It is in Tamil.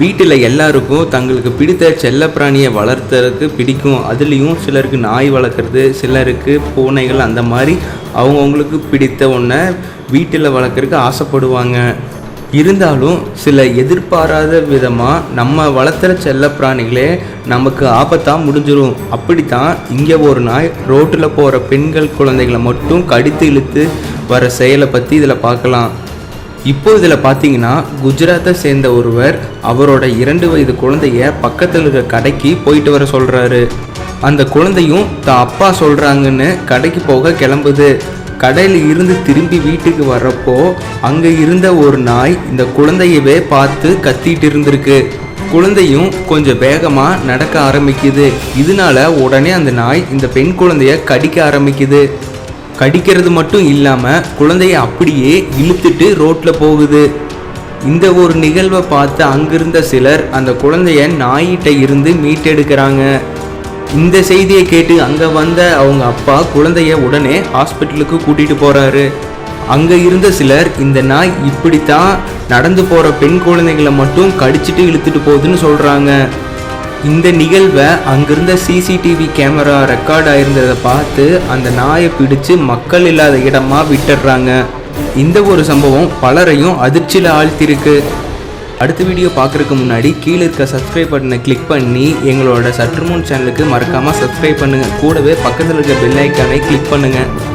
வீட்டில் எல்லாருக்கும் தங்களுக்கு பிடித்த செல்லப்பிராணியை வளர்த்துறதுக்கு பிடிக்கும். அதுலேயும் சிலருக்கு நாய் வளர்க்குறது சிலருக்கு பூனைகள் அந்த மாதிரி அவங்கவுங்களுக்கு பிடித்த ஒன்றை வீட்டில் வளர்க்குறதுக்கு ஆசைப்படுவாங்க. இருந்தாலும் சில எதிர்பாராத விதமாக நம்ம வளர்த்துற செல்லப்பிராணிகளே நமக்கு ஆபத்தாக முடிஞ்சிடும் அப்படித்தான் இங்கே ஒரு நாய் ரோட்டில் போகிற பெண்கள் குழந்தைகளை மட்டும் கடித்து இழுத்து வர செயலை பற்றி இதில் பார்க்கலாம். இப்போ இதில் பார்த்தீங்கன்னா குஜராத்தை சேர்ந்த ஒருவர் அவரோட இரண்டு வயது குழந்தைய பக்கத்தில் இருக்க கடைக்கு போயிட்டு வர சொல்கிறாரு அந்த குழந்தையும் தான் அப்பா சொல்கிறாங்கன்னு கடைக்கு போக கிளம்புது. கடையில் இருந்து திரும்பி வீட்டுக்கு வர்றப்போ அங்கே இருந்த ஒரு நாய் இந்த குழந்தையவே பார்த்து கத்திட்டு இருந்திருக்கு. குழந்தையும் கொஞ்சம் வேகமாக நடக்க ஆரம்பிக்குது. இதனால உடனே அந்த நாய் இந்த பெண் குழந்தைய கடிக்க ஆரம்பிக்குது. கடிக்கிறது மட்டும் இல்லாமல் குழந்தைய அப்படியே இழுத்துட்டு ரோட்டில் போகுது. இந்த ஒரு நிகழ்வை பார்த்து அங்கிருந்த சிலர் அந்த குழந்தைய நாயிட்ட இருந்து மீட்டெடுக்கிறாங்க. இந்த செய்தியை கேட்டு அங்கே வந்த அவங்க அப்பா குழந்தைய உடனே ஹாஸ்பிட்டலுக்கு கூட்டிகிட்டு போகிறாரு அங்கே இருந்த சிலர் இந்த நாய் இப்படித்தான் நடந்து போகிற பெண் குழந்தைகளை மட்டும் கடிச்சிட்டு இழுத்துட்டு போகுதுன்னு சொல்கிறாங்க இந்த நிகழ்வை அங்கிருந்த சிசிடிவி கேமரா ரெக்கார்ட் ஆயிருந்ததை பார்த்து அந்த நாயை பிடிச்சு மக்கள் இல்லாத இடமா விட்டுடுறாங்க. இந்த ஒரு சம்பவம் பலரையும் அதிர்ச்சியில் ஆழ்த்திருக்கு அடுத்த வீடியோ பார்க்குறதுக்கு முன்னாடி கீழே இருக்க சப்ஸ்கிரைப் பட்டனை கிளிக் பண்ணி எங்களோட சற்றுமுன் சேனலுக்கு மறக்காமல் சப்ஸ்கிரைப் பண்ணுங்கள் கூடவே பக்கத்தில் இருக்க பெல் ஐக்கானை கிளிக் பண்ணுங்கள்